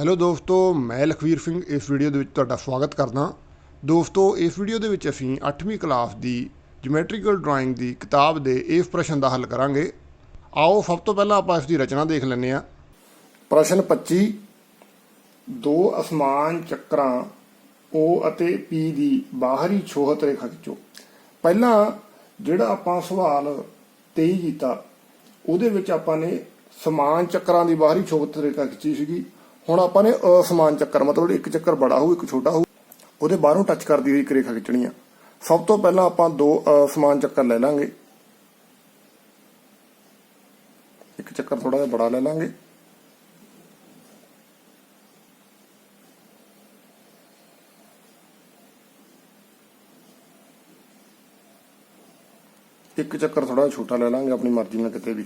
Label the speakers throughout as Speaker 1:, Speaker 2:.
Speaker 1: Hello ਦੋਸਤੋ, ਮੈਂ ਲਖਵੀਰ ਸਿੰਘ, ਇਸ ਵੀਡੀਓ ਦੇ ਵਿੱਚ ਤੁਹਾਡਾ ਸਵਾਗਤ ਕਰਦਾ। ਦੋਸਤੋ, ਇਸ ਵੀਡੀਓ ਦੇ ਵਿੱਚ ਅਸੀਂ 8ਵੀਂ ਕਲਾਸ ਦੀ ਜਿਓਮੈਟ੍ਰੀਕਲ ਡਰਾਇੰਗ ਦੀ ਕਿਤਾਬ ਦੇ ਇਸ ਪ੍ਰਸ਼ਨ ਦਾ ਹੱਲ ਕਰਾਂਗੇ। ਆਓ, ਸਭ ਤੋਂ ਪਹਿਲਾਂ ਆਪਾਂ ਇਸ ਦੀ ਰਚਨਾ ਦੇਖ ਲੈਂਦੇ ਹਾਂ। ਪ੍ਰਸ਼ਨ 25 ਦੋ ਅਸਮਾਨ ਚੱਕਰਾਂ O ਅਤੇ P ਦੀ ਬਾਹਰੀ ਛੋਹਤ ਰੇਖਾ ਖਿੱਚੋ। ਪਹਿਲਾਂ ਜਿਹੜਾ ਆਪਾਂ ਸਵਾਲ 23 ਕੀਤਾ, ਉਹਦੇ ਵਿੱਚ ਆਪਾਂ ਨੇ ਸਮਾਨ ਚੱਕਰਾਂ ਦੀ ਬਾਹਰੀ ਛੋਹਤ ਰੇਖਾ ਖਿੱਚੀ ਸੀਗੀ। ਹੁਣ ਆਪਾਂ ਨੇ ਅਸਮਾਨ ਚੱਕਰ, ਮਤਲਬ ਇੱਕ ਚੱਕਰ ਬੜਾ ਹੋਊ, ਇੱਕ ਛੋਟਾ ਹੋਊ, ਉਹਦੇ ਬਾਹਰੋਂ ਟੱਚ ਕਰਦੀ ਹੋਈ ਇੱਕ ਰੇਖਾ ਖਿੱਚਣੀ ਆ। ਸਭ ਤੋਂ ਪਹਿਲਾਂ ਆਪਾਂ ਦੋ ਅਸਮਾਨ ਚੱਕਰ ਲੈ ਲਾਂਗੇ। ਇੱਕ ਚੱਕਰ ਥੋੜਾ ਜਿਹਾ ਬੜਾ ਲੈ ਲਾਂਗੇ। ਇੱਕ ਚੱਕਰ ਥੋੜਾ ਜਿਹਾ ਛੋਟਾ ਲੈ ਲਾਂਗੇ, ਆਪਣੀ ਮਰਜ਼ੀ ਨਾਲ ਕਿਤੇ ਵੀ।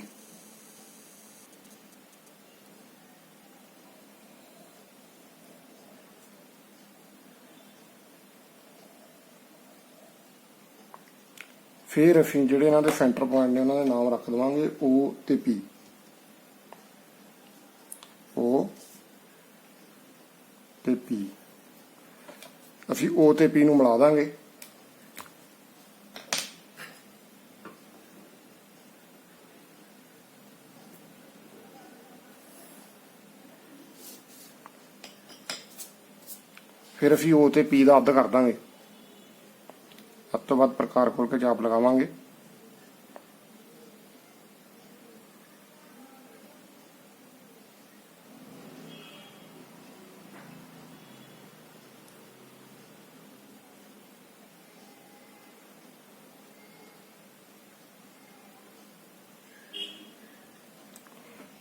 Speaker 1: ਫਿਰ ਅਸੀਂ ਜਿਹੜੇ ਇਹਨਾਂ ਦੇ ਸੈਂਟਰ ਪੁਆਇੰਟ ਨੇ, ਉਹਨਾਂ ਦੇ ਨਾਮ ਰੱਖ ਦਵਾਂਗੇ O ਤੇ P O ਤੇ P ਅਸੀਂ O ਤੇ P ਨੂੰ ਮਿਲਾ ਦਾਂਗੇ। ਫਿਰ ਅਸੀਂ O ਤੇ P ਦਾ ਅੱਧ ਕਰ ਦਾਂਗੇ। ਤੋਂ ਬਾਅਦ ਪ੍ਰਕਾਰ ਖੋਲ ਕੇ ਚਾਪ ਲਗਾਵਾਂਗੇ।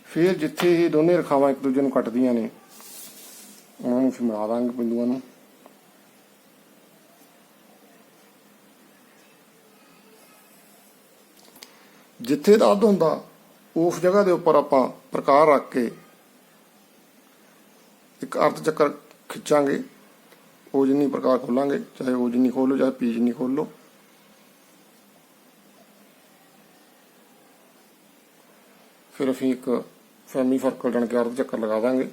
Speaker 1: ਫਿਰ ਜਿੱਥੇ ਇਹ ਦੋਨੇ ਰਖਾਵਾਂ ਇੱਕ ਦੂਜੇ ਨੂੰ ਕੱਟਦੀਆਂ ਨੇ, ਉਹਨਾਂ ਨੂੰ ਫਿਰ ਮਿਲਾ ਦਾਂਗੇ ਬਿੰਦੂਆਂ ਨੂੰ। ਜਿੱਥੇ ਦਾ ਅੱਧ ਹੁੰਦਾ, ਉਸ ਜਗ੍ਹਾ ਦੇ ਉੱਪਰ ਆਪਾਂ ਪ੍ਰਕਾਰ ਰੱਖ ਕੇ ਇੱਕ ਅਰਧ ਚੱਕਰ ਖਿੱਚਾਂਗੇ। ਉਹ ਜਿੰਨੀ ਪ੍ਰਕਾਰ ਖੋਲਾਂਗੇ, ਚਾਹੇ ਉਹ ਜਿੰਨੀ ਖੋਲੋ ਚਾਹੇ ਪੀ ਜਿੰਨੀ ਖੋਲੋ ਫਿਰ ਅਸੀਂ ਇੱਕ ਸੈਮੀ ਸਰਕਲ ਜਣ ਕੇ ਅਰਧ ਚੱਕਰ ਲਗਾ ਦਾਂਗੇ।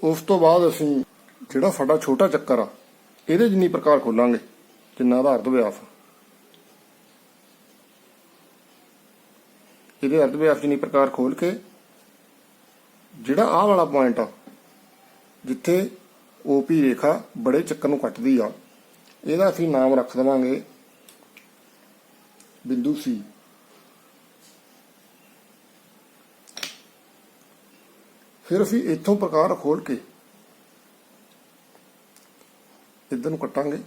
Speaker 1: ਉਸ ਤੋਂ ਬਾਅਦ ਅਸੀਂ ਜਿਹੜਾ ਸਾਡਾ ਛੋਟਾ ਚੱਕਰ ਆ, ਇਹਦੇ ਜਿੰਨੀ ਪ੍ਰਕਾਰ ਖੋਲਾਂਗੇ, ਜਿੰਨਾ ਦਾ ਅਰਧ ਵਿਆਸ ਇਹਦੇ ਅਰਧ ਵਿਆਸ ਜਿੰਨੀ ਪ੍ਰਕਾਰ ਖੋਲ ਕੇ, ਜਿਹੜਾ ਆਹ ਵਾਲਾ ਪੁਆਇੰਟ ਆ, ਜਿੱਥੇ OP ਰੇਖਾ ਬੜੇ ਚੱਕਰ ਨੂੰ ਕੱਟਦੀ ਆ, ਇਹਦਾ ਅਸੀਂ ਨਾਮ ਰੱਖ ਦੇਵਾਂਗੇ ਬਿੰਦੂ C ਫਿਰ ਅਸੀਂ ਇੱਥੋਂ ਪ੍ਰਕਾਰ ਖੋਲ ਕੇ ਇਧਰ ਨੂੰ ਕੱਟਾਂਗੇ।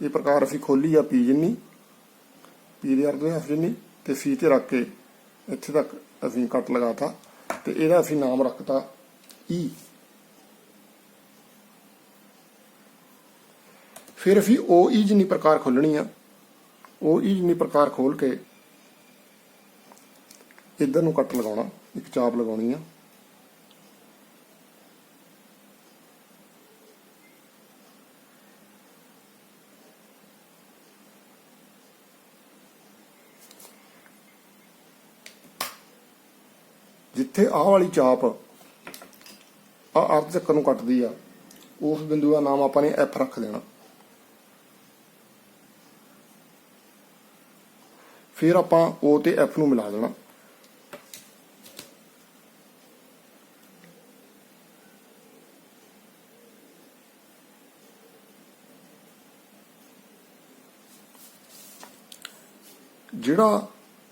Speaker 1: ਇਹ ਪ੍ਰਕਾਰ ਅਸੀਂ ਖੋਲੀ ਆ ਪੀ ਜਿੰਨੀ, ਪੀ ਦੇ ਅਰਧ ਵਿੱਚ ਜਿੰਨੀ ਤੇ ਸੀ ਤੇ ਰੱਖ ਕੇ ਇੱਥੇ ਤੱਕ ਅਸੀਂ ਕੱਟ ਲਗਾਤਾ ਤੇ ਇਹਦਾ ਅਸੀਂ ਨਾਮ ਰੱਖਤਾ ਈ। ਫਿਰ ਅਸੀਂ ਉਹ ਈ ਜਿੰਨੀ ਪ੍ਰਕਾਰ ਖੋਲਣੀ ਆ, ਉਹ ਈ ਜਿੰਨੀ ਪ੍ਰਕਾਰ ਖੋਲ ਕੇ ਇੱਧਰ ਨੂੰ ਕੱਟ ਲਗਾਉਣਾ, ਇੱਕ ਚਾਪ ਲਗਾਉਣੀ ਆ। ਜਿੱਥੇ ਆਹ ਵਾਲੀ ਚਾਪ ਆ ਅਰਧ ਚੱਕਰ ਨੂੰ ਕੱਟਦੀ ਆ, ਉਸ ਬਿੰਦੂ ਦਾ ਨਾਮ ਆਪਾਂ ਨੇ ਐਫ ਰੱਖ ਦੇਣਾ। ਫਿਰ ਆਪਾਂ O ਤੇ F ਨੂੰ ਮਿਲਾ ਦੇਣਾ। ਜਿਹੜਾ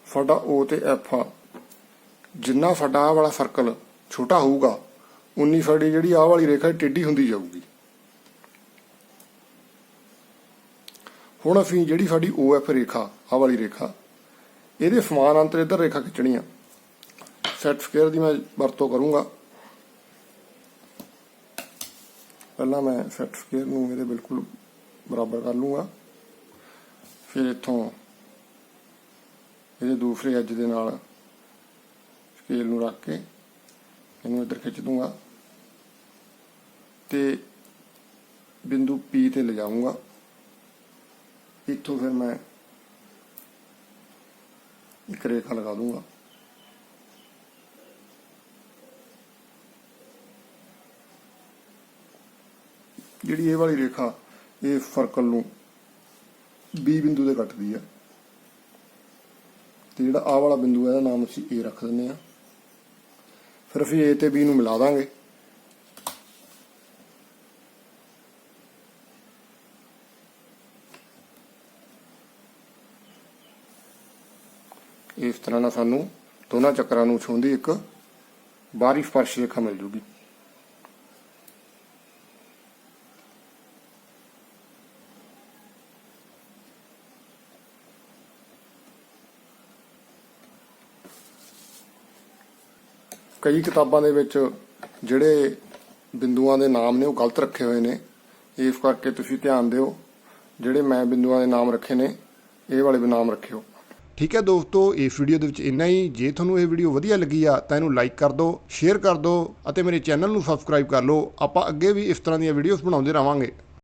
Speaker 1: ਸਾਡਾ O ਤੇ F ਆ, ਜਿੰਨਾ ਸਾਡਾ ਆਹ ਵਾਲਾ ਸਰਕਲ ਛੋਟਾ ਹੋਊਗਾ, ਉਨੀ ਸਾਡੀ ਜਿਹੜੀ ਆਹ ਵਾਲੀ ਰੇਖਾ ਟੇਢੀ ਹੁੰਦੀ ਜਾਊਗੀ। ਹੁਣ ਅਸੀਂ ਜਿਹੜੀ ਸਾਡੀ OF ਰੇਖਾ ਆ ਵਾਲੀ ਰੇਖਾ, ਇਹਦੇ ਸਮਾਨ ਅੰਤਰ ਇੱਧਰ ਰੇਖਾ ਖਿੱਚਣੀ ਆ ਸੈਟ ਸਕੁਅਰ ਦੀ ਮੈਂ ਵਰਤੋਂ ਕਰੂੰਗਾ। ਪਹਿਲਾਂ ਮੈਂ ਸੈਟ ਸਕੁਅਰ ਨੂੰ ਇਹਦੇ ਬਿਲਕੁਲ ਬਰਾਬਰ ਕਰ ਲੂੰਗਾ ਫਿਰ ਇੱਥੋਂ ਇਹਦੇ ਦੂਸਰੇ ਅੱਜ ਦੇ ਨਾਲ ਸਕੇਲ ਨੂੰ ਰੱਖ ਕੇ ਇਹਨੂੰ ਇੱਧਰ ਖਿੱਚ ਦੂੰਗਾ ਤੇ ਬਿੰਦੂ P ਤੇ ਲਿਜਾਊਂਗਾ। ਇੱਥੋਂ ਫਿਰ ਮੈਂ ਇੱਕ ਰੇਖਾ ਲਗਾ ਦੂੰਗਾ। ਜਿਹੜੀ ਇਹ ਵਾਲੀ ਰੇਖਾ, ਇਹ ਸਰਕਲ ਨੂੰ B ਬਿੰਦੂ ਤੇ ਕੱਟਦੀ ਹੈ ਤੇ ਜਿਹੜਾ ਆਹ ਵਾਲਾ ਬਿੰਦੂ ਹੈ, ਇਹਦਾ ਨਾਮ ਅਸੀਂ A ਰੱਖ ਦਿੰਦੇ ਆ ਫਿਰ ਅਸੀਂ A ਤੇ B ਨੂੰ ਮਿਲਾ ਦਾਂਗੇ। ਇਸ ਤਰ੍ਹਾਂ ਨਾਲ ਸਾਨੂੰ ਦੋਨਾਂ ਚੱਕਰਾਂ ਨੂੰ ਛੂੰਹਦੀ ਇੱਕ ਬਾਹਰੀ ਸਪਰਸ਼ ਰੇਖਾ ਮਿਲ ਜੂਗੀ। ਕਈ ਕਿਤਾਬਾਂ ਦੇ ਵਿੱਚ ਜਿਹੜੇ ਬਿੰਦੂਆਂ ਦੇ ਨਾਮ ਨੇ ਉਹ ਗਲਤ ਰੱਖੇ ਹੋਏ ਨੇ। ਇਸ ਕਰਕੇ ਤੁਸੀਂ ਧਿਆਨ ਦਿਓ, ਜਿਹੜੇ ਮੈਂ ਬਿੰਦੂਆਂ ਦੇ ਨਾਮ ਰੱਖੇ ਨੇ, ਇਹ ਵਾਲੇ ਵੀ ਨਾਮ ਰੱਖਿਓ। ਠੀਕ ਹੈ ਦੋਸਤੋ, ਇਸ ਵੀਡੀਓ ਦੇ ਵਿੱਚ ਇੰਨਾ ਹੀ। ਜੇ ਤੁਹਾਨੂੰ ਇਹ ਵੀਡੀਓ ਵਧੀਆ ਲੱਗੀ ਆ, ਤਾਂ ਇਹਨੂੰ ਲਾਈਕ ਕਰ ਦਿਓ, ਸ਼ੇਅਰ ਕਰ ਦਿਓ ਅਤੇ ਮੇਰੇ ਚੈਨਲ ਨੂੰ ਸਬਸਕ੍ਰਾਈਬ ਕਰ ਲਓ। ਆਪਾਂ ਅੱਗੇ ਵੀ ਇਸ ਤਰ੍ਹਾਂ ਦੀਆਂ ਵੀਡੀਓਜ਼ ਬਣਾਉਂਦੇ ਰਹਾਂਗੇ।